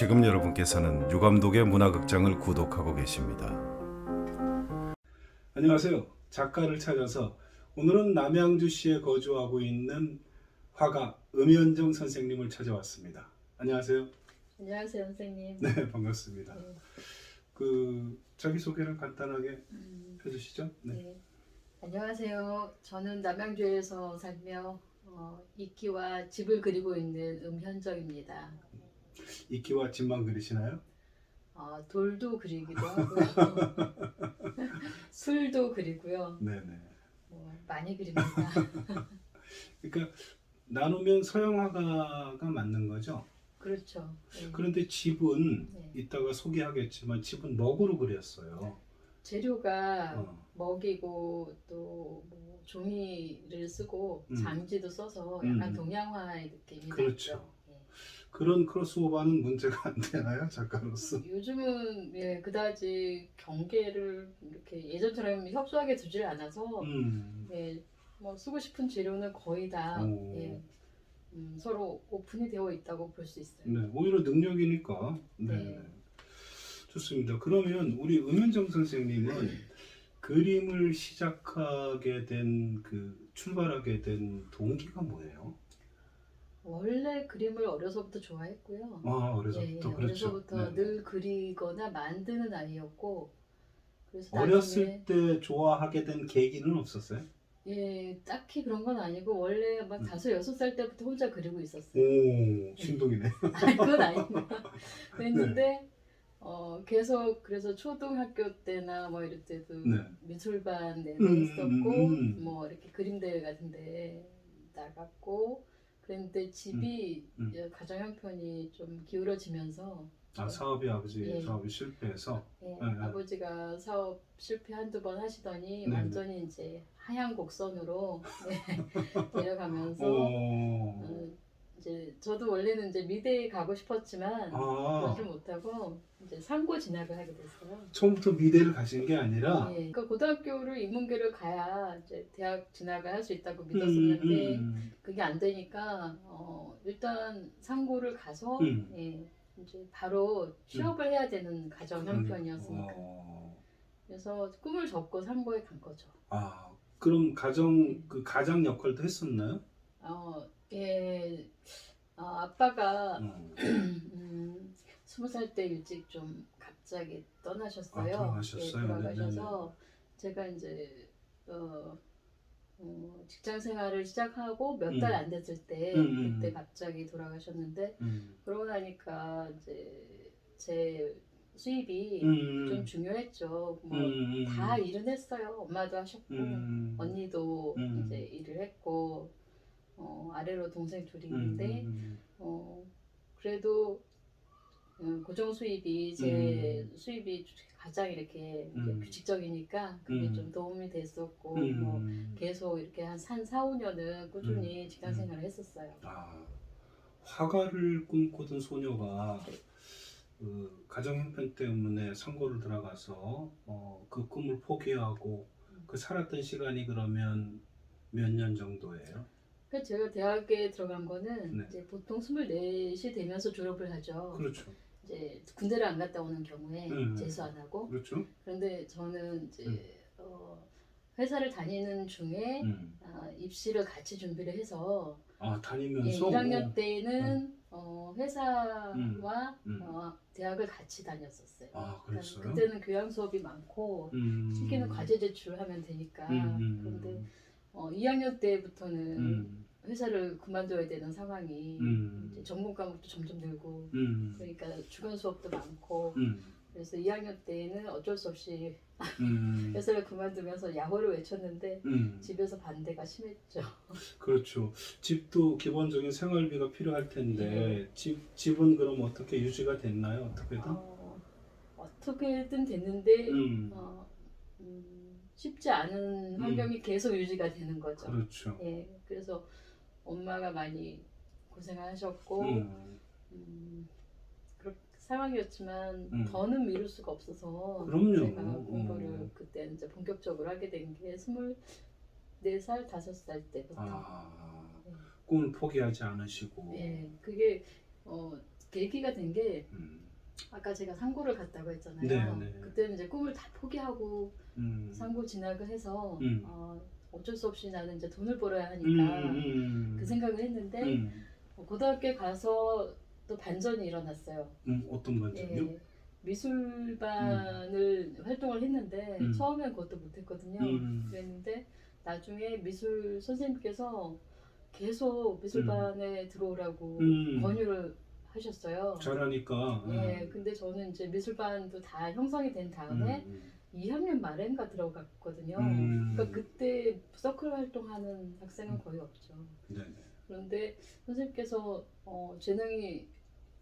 지금 여러분께서는 유감독의 문화극장을 구독하고 계십니다. 안녕하세요. 작가를 찾아서 오늘은 남양주시에 거주하고 있는 화가 음현정 선생님을 찾아왔습니다. 안녕하세요. 안녕하세요, 선생님. 네, 반갑습니다. 네. 그 자기 소개를 간단하게 음, 해주시죠. 네. 네. 안녕하세요. 저는 남양주에서 살며 어, 이끼와 집을 그리고 있는 음현정입니다. 이끼와 집만 그리시나요? 어, 돌도 그리기도 하고요. 술도 그리고요. 네, 네. 뭐, 많이 그립니다. 그러니까 나누면 서양 화가가 맞는 거죠. 그렇죠. 네. 그런데 집은 네. 이따가 소개하겠지만 집은 먹으로 그렸어요. 재료가 어. 먹이고 또 뭐 종이를 쓰고 음. 장지도 써서 약간 음. 동양화의 느낌이 그렇죠. 나죠. 예. 그런 크로스오버는 문제가 안 되나요, 작가로서? 요즘은 예, 그다지 경계를 이렇게 예전처럼 협소하게 두질 않아서 음. 예, 뭐 쓰고 싶은 재료는 거의 다 오. 예, 음, 서로 오픈이 되어 있다고 볼 수 있어요. 네, 오히려 능력이니까. 네. 네. 좋습니다. 그러면 우리 음현정 선생님은 그림을 시작하게 된 그 출발하게 된 동기가 뭐예요? 원래 그림을 어려서부터 좋아했고요. 아, 예, 어려서부터 예, 그렇죠. 어려서부터 네. 늘 그리거나 만드는 아이였고 그래서 어렸을 나중에 때 좋아하게 된 계기는 없었어요? 예, 딱히 그런 건 아니고 원래 막 음. 다섯 여섯 살 때부터 혼자 그리고 있었어요. 오, 신동이네. 아니, 그건 아니고 네. 그랬는데 어 계속 그래서 초등학교 때나 뭐 이럴 때도 네. 미술반 내내 음, 있었고 음, 음. 뭐 이렇게 그림 대회 같은데 나갔고 그랬는데 집이 음, 가정 형편이 좀 기울어지면서 아, 사업이 아버지 예. 사업이 실패해서. 예, 네, 네. 아버지가 사업 실패 한두 번 하시더니 네, 완전히 이제 하향 곡선으로 네, 내려가면서 오. 어, 이제 저도 원래는 이제 미대에 가고 싶었지만 아, 그러지 못하고 이제 상고 진학을 하게 됐어요. 처음부터 미대를 가신 게 아니라. 예, 그러니까 고등학교를 인문계를 가야 이제 대학 진학을 할 수 있다고 음, 믿었었는데 음, 그게 안 되니까 어, 일단 상고를 가서 음. 예, 이제 바로 취업을 해야 되는 가정 형편이었으니까 어. 그래서 꿈을 접고 상고에 간 거죠. 아, 그럼 가정 그 가장 역할도 했었나요? 어, 예, 어, 아빠가 어. 음, 스무 살 때 일찍 좀 갑자기 떠나셨어요. 아, 돌아가셨어요? 예, 돌아가셔서 제가 이제 어, 어, 직장 생활을 시작하고 몇달 음. 안 됐을 때 음, 음, 그때 음. 갑자기 돌아가셨는데 음. 그러고 나니까 이제 제 수입이 음. 좀 중요했죠. 뭐 음, 음. 다 일은 했어요. 엄마도 하셨고 음. 언니도 음. 이제 일을 했고 어, 아래로 동생 둘이 음, 있는데 음, 어, 그래도 음, 고정 수입이 제 수입이 가장 이렇게 음. 규칙적이니까 그게 음. 좀 도움이 됐었고 음. 뭐 계속 이렇게 한 3, 4, 5년은 꾸준히 직장 음. 생활을 했었어요. 아, 화가를 꿈꾸던 소녀가 그 가정 형편 때문에 상고를 들어가서 어, 그 꿈을 포기하고 그 살았던 시간이 그러면 몇 년 정도예요? 그러니까 제가 대학에 들어간 거는 네. 이제 보통 24시 되면서 졸업을 하죠. 그렇죠. 이제 군대를 안 갔다 오는 경우에 음. 재수 안 하고 그렇죠. 그런데 저는 이제 음. 어, 회사를 다니는 중에 음. 아, 입시를 같이 준비를 해서 아 예, 다니면서 1학년 때는 어, 회사와 음. 어, 대학을 같이 다녔었어요. 아 그러니까 그랬어요. 그때는 교양 수업이 많고 음. 특히는 과제 제출하면 되니까 음, 음, 그런데 어, 2학년 때부터는 음. 회사를 그만둬야 되는 상황이 음. 이제 전공 과목도 점점 늘고 음. 그러니까 주간 수업도 많고 음. 그래서 2학년 때는 어쩔 수 없이 음. 회사를 그만두면서 야호를 외쳤는데 음. 집에서 반대가 심했죠. 그렇죠. 집도 기본적인 생활비가 필요할 텐데 네. 집 집은 그럼 어떻게 유지가 됐나요? 어떻게든? 어, 어떻게든 됐는데 음. 어, 음, 쉽지 않은 환경이 계속 유지가 되는 거죠. 그렇죠. 예, 그래서 엄마가 많이 고생하셨고 음. 음, 그런 상황이었지만 음. 더는 미룰 수가 없어서 그럼요. 제가 공부를 음. 그때 이제 본격적으로 하게 된 게 스물 네 살 다섯 살 때부터. 아, 네. 꿈을 포기하지 않으시고. 예, 그게 어, 계기가 된게 음. 아까 제가 상고를 갔다고 했잖아요. 네, 네. 그때는 이제 꿈을 다 포기하고 음. 상고 진학을 해서 음. 어, 어쩔 수 없이 나는 이제 돈을 벌어야 음, 하니까 음. 그 생각을 했는데 음. 어, 고등학교에 가서 또 반전이 일어났어요. 음, 어떤 반전이요? 예, 미술반을 활동을 했는데 음. 처음엔 그것도 못했거든요. 음. 그랬는데 나중에 미술 선생님께서 계속 미술반에 들어오라고 음. 권유를 하셨어요. 잘하니까. 예, 근데 저는 이제 미술반도 다 형성이 된 다음에 음. 2학년 말엔가 들어갔거든요. 음. 그러니까 그때 서클 활동하는 학생은 음. 거의 없죠. 네네. 그런데 선생님께서 어, 재능이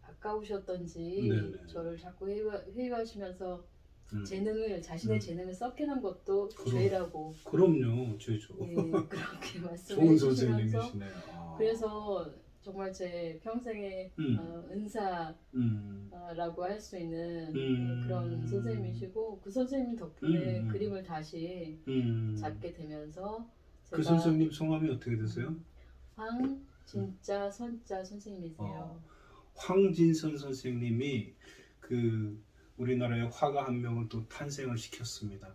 아까우셨던지 네네. 저를 자꾸 회유하, 회유하시면서 음. 재능을 자신의 음. 재능을 썩해놓은 것도 그럼. 죄라고 그럼요, 죄죠. 예, 그렇게 말씀해 좋은 주시면서 선생님이시네요. 아. 그래서 정말 제 평생의 음. 어, 은사라고 음. 할 수 있는 음. 예, 그런 선생님이시고 그 선생님 덕분에 음. 그림을 다시 음. 잡게 되면서 그 제가 선생님 성함이 어떻게 되세요? 황 진짜 선자 선생님이세요. 어. 황진선 선생님이 그 우리나라에 화가 한 명을 또 탄생을 시켰습니다.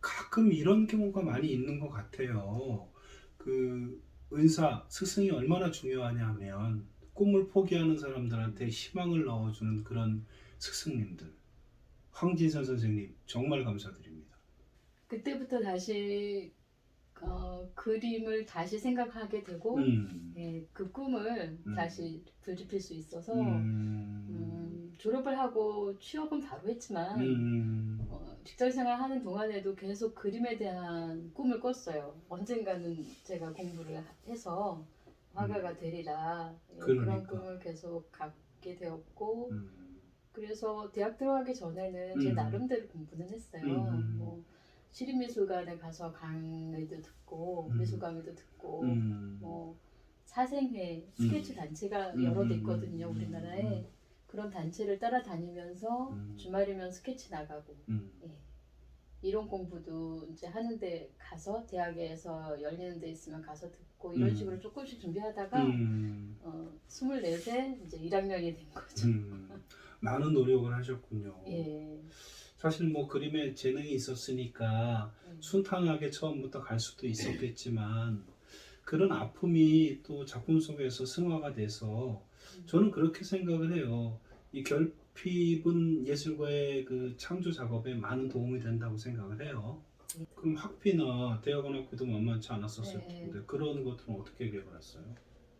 가끔 이런 경우가 많이 있는 것 같아요. 그 은사 스승이 얼마나 중요하냐 하면 꿈을 포기하는 사람들한테 희망을 넣어주는 그런 스승님들. 황진선 선생님 정말 감사드립니다. 그때부터 다시 어, 그림을 다시 생각하게 되고 음. 예, 그 꿈을 음. 다시 불지필 수 있어서 음. 음, 졸업을 하고 취업은 바로 했지만 음. 어, 직장 생활 하는 동안에도 계속 그림에 대한 꿈을 꿨어요. 언젠가는 제가 공부를 하- 해서 화가가 되리라 예, 그런 음. 그러니까. 꿈을 계속 갖게 되었고 음. 그래서 대학 들어가기 전에는 제 음. 나름대로 공부는 했어요. 음. 뭐 시립미술관에 가서 강의도 듣고 음. 미술 강의도 듣고 음. 뭐 사생회 스케치 단체가 음. 여러 대 음. 있거든요 음. 우리나라에 음. 그런 단체를 따라다니면서 음. 주말이면 스케치 나가고 음. 예. 이론 공부도 이제 하는데 가서 대학에서 열리는 데 있으면 가서 듣고 이런 음. 식으로 조금씩 준비하다가 음. 어, 24세 이제 1학년이 된 거죠. 음, 많은 노력을 하셨군요. 예. 사실 뭐 그림에 재능이 있었으니까 음. 순탄하게 처음부터 갈 수도 있었겠지만 그런 아픔이 또 작품 속에서 승화가 돼서 저는 그렇게 생각을 해요. 이 결핍은 예술가의 그 창조 작업에 많은 도움이 된다고 생각을 해요. 그럼 학비나 대학원 학비도 만만치 않았었을 네. 텐데 그런 것들은 어떻게 해결했어요?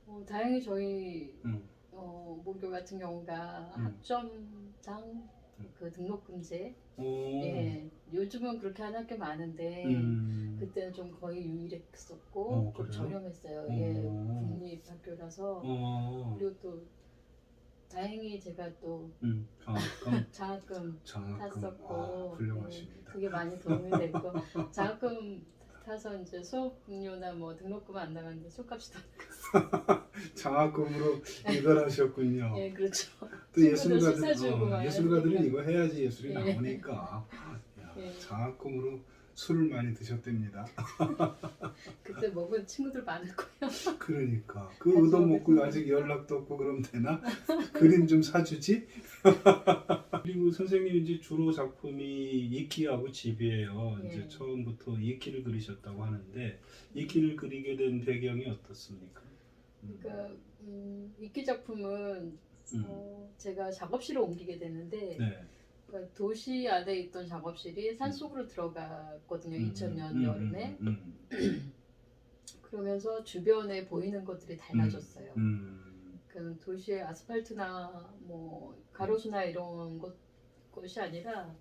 어, 다행히 저희 음. 어, 모교 같은 경우가 음. 학점장 음. 그 등록 금제 오. 예 요즘은 그렇게 하는 학교 많은데 음. 그때는 좀 거의 유일했었고 어, 좀? 저렴했어요 예 어. 국립 학교라서 어. 그리고 또 다행히 제가 또 음. 장학금. 장학금 장학금. 탔었고 아, 훌륭하십니다. 그게 많이 도움이 됐고 장학금 타서 이제 수업료나 뭐 등록금 안 나갔는데 술값이 더 장학금으로 이걸 하셨군요. 예 그렇죠 또 친구들 예술가들, 술 사주고 어, 막 예술가들은. 이거 해야지 예술이 예. 나오니까 야, 예. 장학금으로 술을 많이 드셨답니다. 그때 먹은 친구들 많을 거예요 그러니까 그 같이 얻어먹고 먹겠습니다. 아직 연락도 없고 그럼 되나? 그림 좀 사주지? 그리고 선생님 이제 주로 작품이 이끼하고 집이에요. 예. 이제 처음부터 이끼를 그리셨다고 하는데 이끼를 그리게 된 배경이 어떻습니까? 음. 그러니까 음, 이끼 작품은 음. 어, 제가 작업실을 옮기게 되는데 네. 도시 안에 있던 작업실이 산 속으로 들어갔거든요. 음, 2000년 음, 여름에. 음, 음, 그러면서 주변에 보이는 것들이 달라졌어요. 음. 그 도시의 아스팔트나 뭐 가로수나 이런 것, 것이 아니라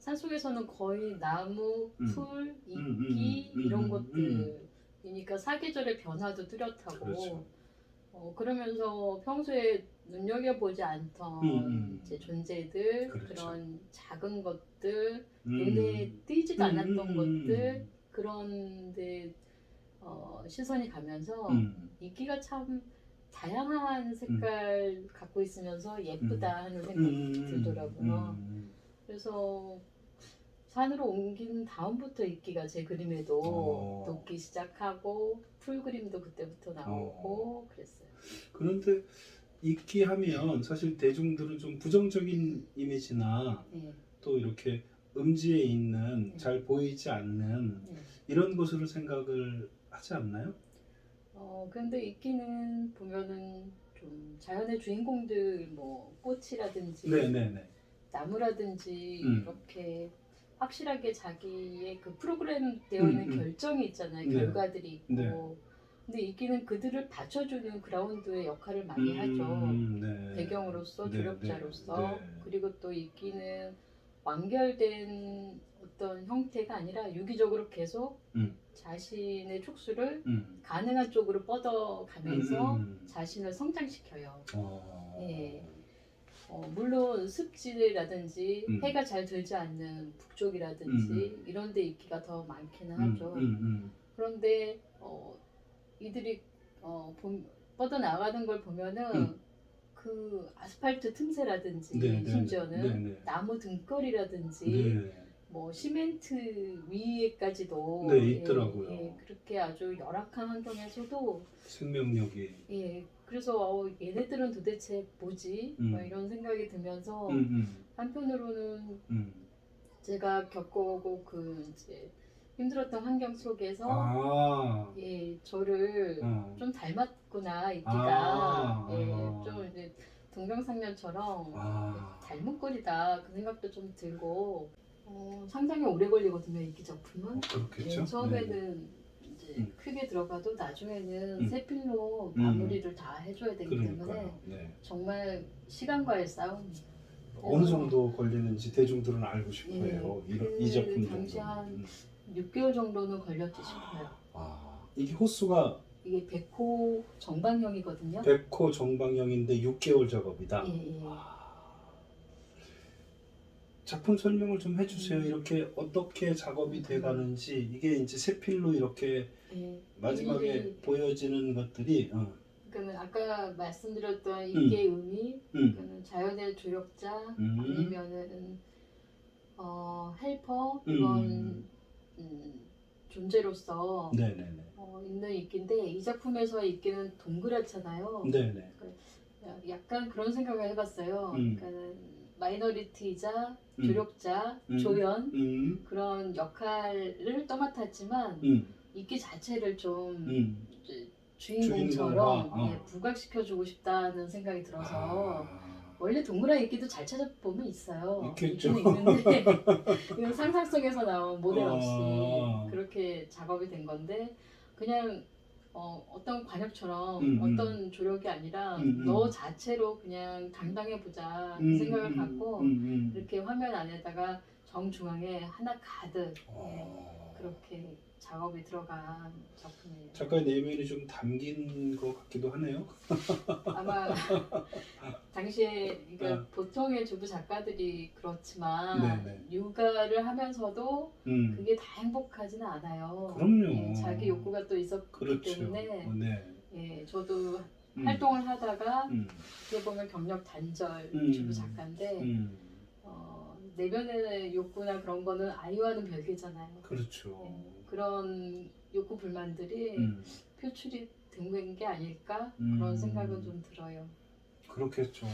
산 속에서는 거의 나무, 음. 풀, 이끼 음, 음, 음, 이런 음, 것들이니까 사계절의 변화도 뚜렷하고 그렇죠. 어, 그러면서 평소에 눈여겨보지 않던 음, 음. 이제 존재들 그렇죠. 그런 작은 것들 음. 눈에 띄지도 않았던 음, 음, 것들 그런데 어, 시선이 가면서 음. 이끼가 참 다양한 색깔 갖고 있으면서 예쁘다 하는 생각 음. 들더라고요. 음. 그래서 산으로 옮긴 다음부터 이끼가 제 그림에도 어. 녹기 시작하고 풀 그림도 그때부터 나오고 그랬어요. 그런데 읽기 하면 사실 대중들은 좀 부정적인 이미지나 예, 또 이렇게 음지에 있는 네. 잘 보이지 않는 예. 이런 것으로 생각을 하지 않나요? 어, 근데 읽기는 보면은 좀 자연의 주인공들 뭐 꽃이라든지 네네네. 나무라든지 음. 이렇게 확실하게 자기의 그 프로그램 되어 있는 음, 음. 결정이 있잖아요. 네. 결과들이 있고. 네. 근데 읽기는 그들을 받쳐주는 그라운드의 역할을 많이 하죠. 음, 네. 배경으로서 네, 조력자로서 네, 네. 그리고 또 읽기는 완결된 어떤 형태가 아니라 유기적으로 계속 음. 자신의 촉수를 음. 가능한 쪽으로 뻗어가면서 음, 음. 자신을 성장시켜요. 어. 예. 어, 물론 습지라든지 음. 해가 잘 들지 않는 북쪽이라든지 이런 데 있기가 더 많기는 음, 하죠. 음, 음. 그런데 어, 이들이 어, 봄- 뻗어나가는 걸 보면은 음. 그 아스팔트 틈새라든지 네, 네, 심지어는 네, 네. 나무 등걸이라든지 네. 뭐 시멘트 위에까지도 네, 있더라고요. 예, 예, 그렇게 아주 열악한 환경에서도 생명력이. 예, 그래서 어, 얘네들은 도대체 뭐지? 음. 뭐 이런 생각이 들면서 음, 음, 한편으로는 음. 제가 겪어오고 그 이제 힘들었던 환경 속에서 아. 예, 저를 어. 좀 닮았구나 있기가 아, 예, 아. 좀 이제 동병상련처럼 아. 닮은 꼴이다 그 생각도 좀 들고 어, 상당히 오래 걸리거든요 읽기 작품은 어, 그렇겠죠. 예, 처음에는 이제 음. 크게 들어가도 나중에는 음. 세 필로 음. 마무리를 다 해줘야 되기 때문에 그러니까요. 네. 정말 시간과의 싸움이에요. 어느 정도 걸리는지 대중들은 알고 싶어요. 예, 이런 그이 작품 당시 정도. 한 음. 6개월 정도는 걸렸지 싶어요. 아, 이게 호수가 이게 백호 정방형이거든요. 100호 정방형인데 6개월 작업이다. 예, 예. 작품 설명을 좀 해주세요. 음. 이렇게 어떻게 작업이 돼가는지 이게 이제 세 필로 이렇게 예. 마지막에 일일이- 보여지는 것들이 어. 그러니까 아까 말씀드렸던 음. 이게 의미, 음. 그러니까 자연의 조력자 음. 아니면은 어, 헬퍼 음. 이런 음, 존재로서 네네네. 어, 있는 있기인데 이 작품에서의 있기는 동그랗잖아요. 네네. 야- 약간 그런 생각을 해봤어요. 음. 그러니까는 마이너리티이자 음. 조력자, 음. 조연 음. 그런 역할을 떠맡았지만 음. 이기 자체를 좀 음. 주인공처럼 어. 예, 부각시켜주고 싶다는 생각이 들어서 아. 원래 동그란 이끼도 잘 찾아보면 있어요. 있겠죠. 있는데 이건 상상 속에서 나온 모델 없이 아. 그렇게 작업이 된 건데 그냥 어, 어떤 관역처럼 음, 음. 어떤 조력이 아니라 음, 음. 너 자체로 그냥 당당해 보자 그 음, 생각을 음, 갖고 음, 음. 이렇게 화면 안에다가 정중앙에 하나 가득 예, 어. 그렇게 작업이 들어간 작품이에요. 작가의 내면이 좀 담긴 것 같기도 하네요. 아마 당시에 그러니까 어. 보통의 주부 작가들이 그렇지만 네네. 육아를 하면서도 음. 그게 다 행복하지는 않아요. 그럼요. 예, 자기 욕구가 또 있었기 그렇죠. 때문에 어, 네. 예, 저도 음. 활동을 하다가 음. 어떻게 보면 경력 단절 음. 주부 작가인데 음. 어, 내면의 욕구나 그런 거는 아이와는 별개잖아요. 그렇죠. 예, 그런 욕구 불만들이 음. 표출이 된 게 아닐까 음. 그런 생각은 좀 들어요. 그렇겠죠.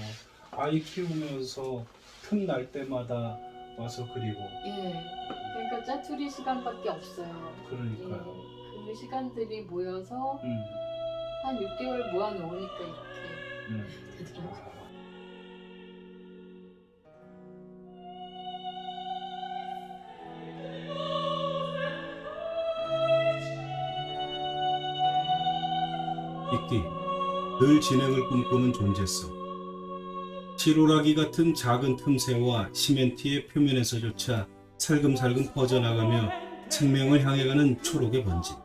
아이 키우면서 틈 날 때마다 와서 그리고 예, 그러니까 짜투리 시간밖에 없어요. 그러니까요. 예, 그 시간들이 모여서 음. 한 6개월 모아 놓으니까 이렇게 음. 되더라고요. 읽기 늘 진행을 꿈꾸는 존재성. 시로라기 같은 작은 틈새와 시멘트의 표면에서조차 살금살금 퍼져나가며 생명을 향해 가는 초록의 번짐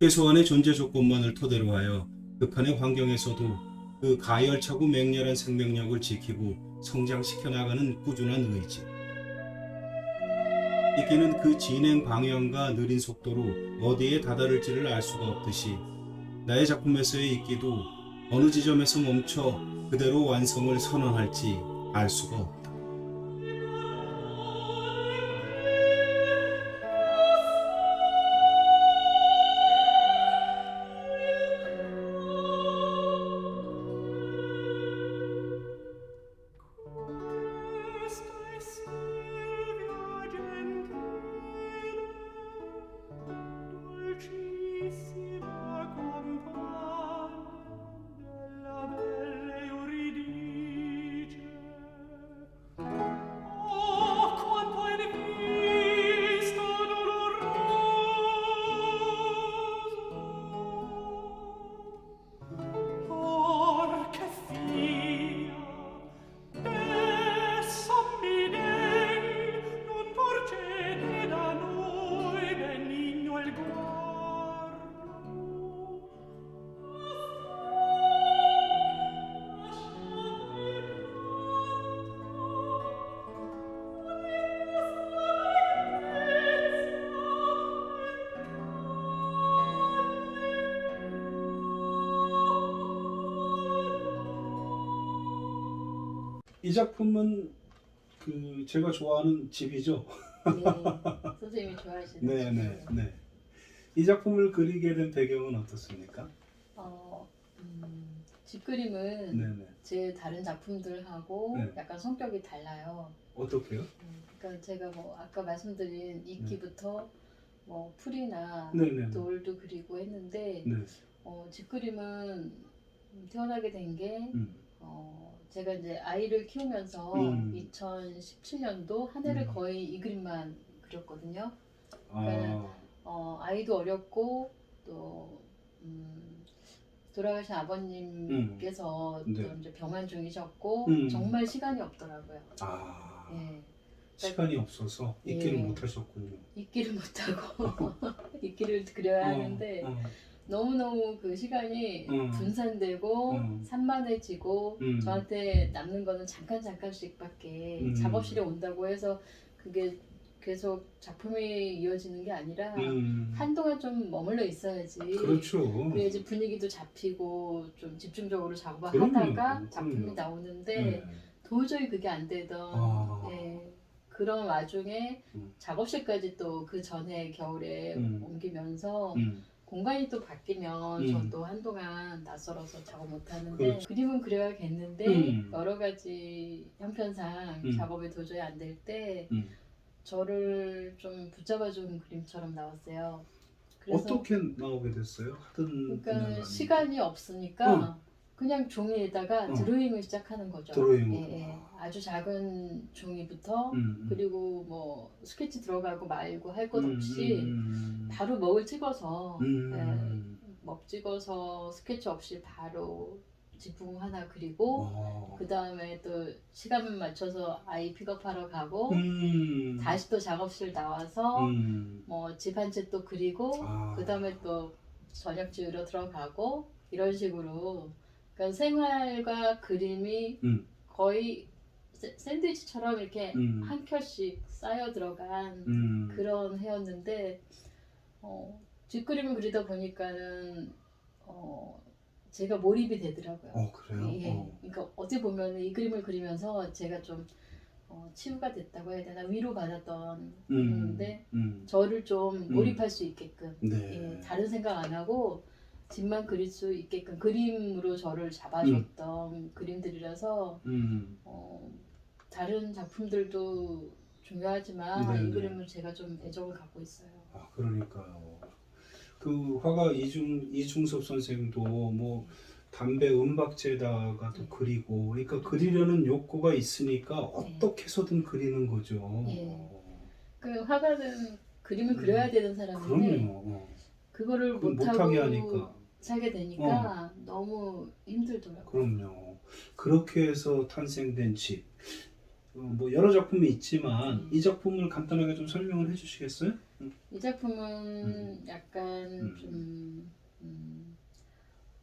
최소한의 존재 조건만을 토대로 하여 극한의 환경에서도 그 가열차고 맹렬한 생명력을 지키고 성장시켜 나가는 꾸준한 의지. 읽기는 그 진행 방향과 느린 속도로 어디에 다다를지를 알 수가 없듯이 나의 작품에서의 있기도 어느 지점에서 멈춰 그대로 완성을 선언할지 알 수가 없다. 이 작품은 그 제가 좋아하는 집이죠. 네, 선생님이 좋아하시는 네, 네. 네. 이 작품을 그리게 된 배경은 어떻습니까? 어, 음, 집 그림은 네, 네. 제 다른 작품들하고 네. 약간 성격이 달라요. 어떻게요? 음, 그러니까 제가 뭐 아까 말씀드린 이끼부터 뭐 풀이나 네, 네, 네. 돌도 그리고 했는데 네. 어, 집 그림은 태어나게 된게 음. 어, 제가 이제 아이를 키우면서 음. 2017년도 한 해를 음. 거의 이 그림만 그렸거든요. 아, 어, 아이도 어렸고 또 음, 돌아가신 아버님께서 음. 네. 또 이제 병환 중이셨고 음. 정말 시간이 없더라고요. 아. 예. 시간이 없어서 있기를 예. 못하셨군요. 읽기를 못하고 읽기를 그려야 하는데 어, 너무너무 그 시간이 음. 분산되고 음. 산만해지고 음. 저한테 남는 거는 잠깐 잠깐씩밖에 음. 작업실에 온다고 해서 그게 계속 작품이 이어지는 게 아니라 음. 한동안 좀 머물러 있어야지 그렇죠. 그래야지 분위기도 잡히고 좀 집중적으로 작업을 그럼요. 하다가 작품이 그럼요. 나오는데 네. 도저히 그게 안 되던 아. 예, 그런 와중에 음. 작업실까지 또 그 전에 겨울에 음. 옮기면서 음. 공간이 또 바뀌면 음. 저도 한동안 낯설어서 작업 못 하는데 그렇죠. 그림은 그려야겠는데 음. 여러 가지 형편상 음. 작업이 도저히 안 될 때 음. 저를 좀 붙잡아준 그림처럼 나왔어요. 그래서 어떻게 나오게 됐어요? 하던 분야가 그러니까 아니고. 시간이 없으니까 그냥 종이에다가 어. 드로잉을 시작하는 거죠. 드로잉으로. 예, 예. 아주 작은 종이부터 음, 음. 그리고 뭐 스케치 들어가고 말고 할것 음, 없이 음, 바로 먹을 찍어서 음, 예, 먹 찍어서 스케치 없이 바로 지붕 하나 그리고 어. 그 다음에 또 시간 맞춰서 아이 픽업하러 가고 음. 다시 또 작업실 나와서 음. 뭐 집 한 채 또 그리고 아. 그 다음에 또 저녁 지으러 들어가고 이런 식으로 그러니까 생활과 그림이 음. 거의 샌- 샌드위치처럼 이렇게 음. 한 켤씩 쌓여 들어간 음. 그런 해였는데 어, 뒷그림을 그리다 보니까는 어, 제가 몰입이 되더라고요. 어 그래요? 예, 예. 어. 그러니까 어떻게 보면 이 그림을 그리면서 제가 좀 어, 치유가 됐다고 해야 되나 위로 받았던 그림인데 음. 저를 좀 음. 몰입할 수 있게끔 네. 예, 다른 생각 안 하고 집만 그릴 수 있게끔 그림으로 저를 잡아줬던 그림들이라서 음. 어, 다른 작품들도 중요하지만 네네. 이 그림은 제가 좀 애정을 갖고 있어요. 아 그러니까요. 그 화가 이중 이중섭 선생도 뭐 담배 은박지에다가도 그리고 그러니까 그리려는 욕구가 있으니까 어떻게 해서든 그리는 거죠. 예. 그 화가는 그림을 음. 그려야 되는 사람인데 그럼요. 어. 그거를 못하게 하니까. 살게 되니까 너무 힘들더라고요. 그럼요. 그렇게 해서 탄생된 집. 어, 뭐 여러 작품이 있지만 음. 이 작품을 간단하게 좀 설명을 해주시겠어요? 이 작품은 음. 약간 음. 좀 음,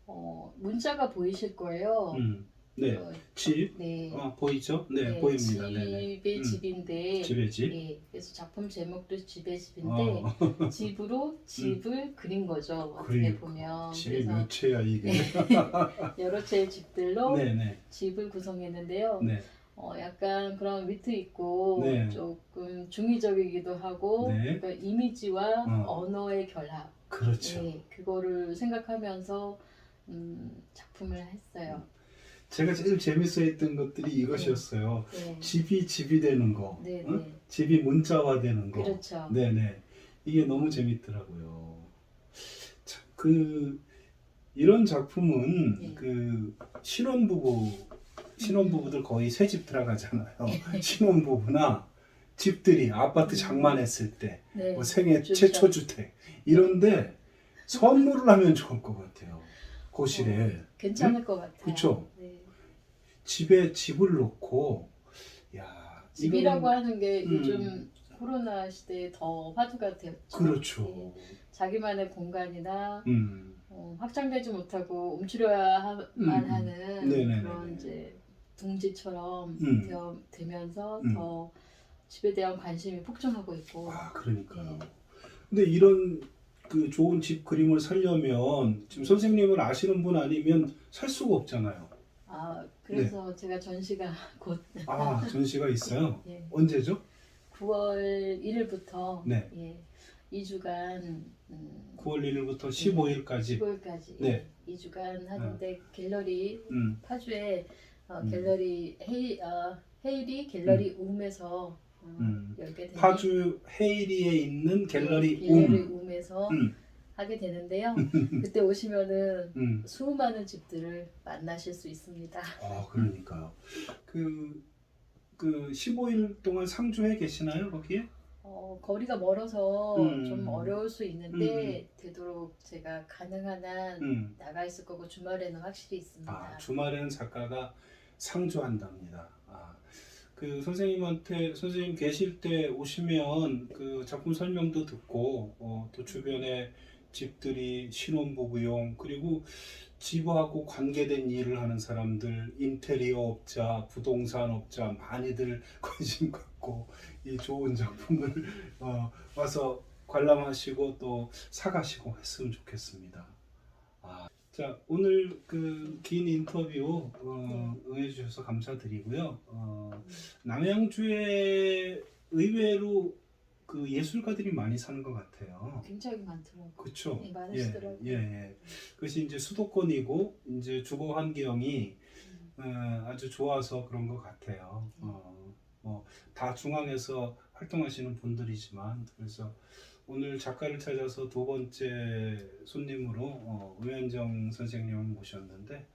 어, 문자가 보이실 거예요. 음. 네. 어, 집. 네. 아 보이죠? 네, 네, 보입니다. 네, 네. 집의 음. 집인데 집의 집. 예, 그래서 작품 제목도 집의 집인데 어, 집으로 집을 그린 거죠. 어떻게 그러니까. 보면 집이 그래서 몇 채야 이게? 여러 채의 집들로 네, 네, 집을 구성했는데요. 네. 어, 약간 그런 위트 있고 네. 조금 중의적이기도 하고 네. 그러니까 이미지와 어. 언어의 결합 그렇죠. 예, 그거를 생각하면서 음, 작품을 했어요. 제가 제일 재밌어 했던 것들이 이것이었어요. 네, 집이 집이 되는 거, 네, 응? 네. 집이 문자화 되는 거. 그렇죠. 네, 네. 이게 너무 재밌더라고요. 참, 그 이런 작품은 네. 그 신혼부부 신혼부부들 거의 새 집 들어가잖아요. 신혼부부나 집들이 아파트 장만했을 때, 네, 뭐 생애 좋죠. 최초 주택 이런데 선물을 하면 좋을 것 같아요. 거실에 어, 괜찮을 것 같아요. 그쵸? 네. 집에 집을 놓고, 야 집이라고 이건- 하는 게 음. 요즘 코로나 시대에 더 화두가 되었죠. 그렇죠. 예, 자기만의 공간이나 음, 어, 확장되지 못하고 움츠려야만 음. 하는 네네네네. 그런 이제 둥지처럼 음. 되어, 되면서 음. 더 집에 대한 관심이 폭증하고 있고 아 그러니까요. 네. 근데 이런 그 좋은 집 그림을 살려면 지금 선생님을 아시는 분 아니면 살 수가 없잖아요. 아, 아 그래서 제가 전시가 곧 아 전시가 있어요. 예, 언제죠? 9월 1일부터 네. 예, 2주간 음, 9월 1일부터 15일까지. 15일까지 네. 2주간 하는데 갤러리 음. 파주에 어, 음. 갤러리 헤이 어, 헤이리 갤러리 움에서 어, 음. 열게 되는 파주 헤이리에 있는 갤러리 네, 갤러리 움. 움에서 음. 하게 되는데요. 그때 오시면은 음. 수많은 집들을 만나실 수 있습니다. 아, 그러니까요. 그, 그 15일 동안 상주해 계시나요, 거기에? 어, 거리가 멀어서 음. 좀 어려울 수 있는데 되도록 제가 가능한 한 음. 나가 있을 거고 주말에는 확실히 있습니다. 아, 주말에는 작가가 상주한답니다. 아, 그 선생님한테 선생님 계실 때 오시면 그 작품 설명도 듣고 어, 또 주변에 집들이 신혼부부용 그리고 집하고 관계된 일을 하는 사람들 인테리어 업자 부동산 업자 많이들 관심 갖고 이 좋은 작품을 어, 와서 관람하시고 또 사가시고 했으면 좋겠습니다. 아, 자 오늘 그 긴 인터뷰 어, 응해주셔서 감사드리고요. 어, 남양주에 의외로 그 예술가들이 많이 사는 것 같아요. 굉장히 많더라고요. 그렇죠. 네, 많으시더라고요. 예, 예, 예. 그것이 이제 수도권이고 이제 주거 환경이 어, 아주 좋아서 그런 것 같아요. 어, 뭐다 중앙에서 활동하시는 분들이지만 그래서 오늘 작가를 찾아서 두 번째 손님으로 어, 우현정 선생님을 모셨는데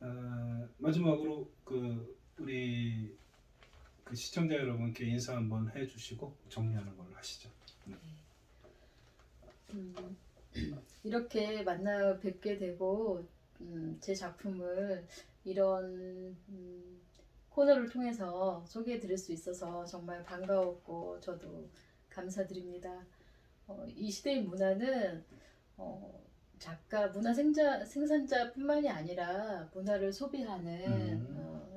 어, 마지막으로 그 우리 그 시청자 여러분께 인사 한번 해주시고 정리하는 걸로 하시죠. 음, 이렇게 만나 뵙게 되고 음, 제 작품을 이런 음, 코너를 통해서 소개해 드릴 수 있어서 정말 반가웠고 저도 감사드립니다. 어, 이 시대의 문화는 어, 작가, 문화 생자, 생산자뿐만이 아니라 문화를 소비하는 음. 어,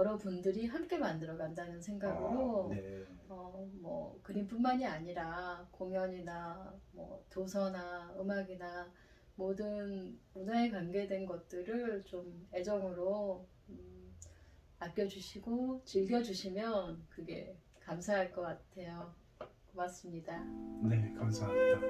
여러분들이 함께 만들어 간다는 생각으로 아, 네. 어, 뭐 그림뿐만이 아니라 공연이나 뭐 도서나 음악이나 모든 문화에 관계된 것들을 좀 애정으로 음, 아껴주시고 즐겨주시면 그게 감사할 것 같아요. 고맙습니다. 네, 감사합니다.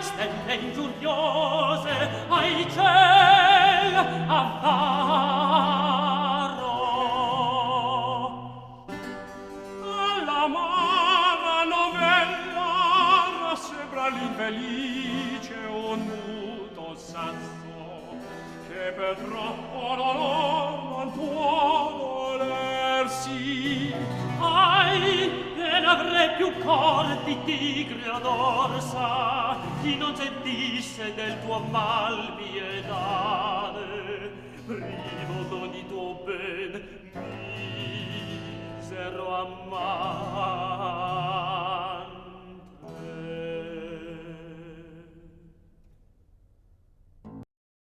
stelle ingiuriose ai ciel avaro. Alla mara novella sembra l'infelice o nudo sasso che per troppo dolor non può dolersi ai e n'avrei più cor di tigre o d'orsa innocentisse del tuo mal pietade privo d'ogni tuo ben misero amare.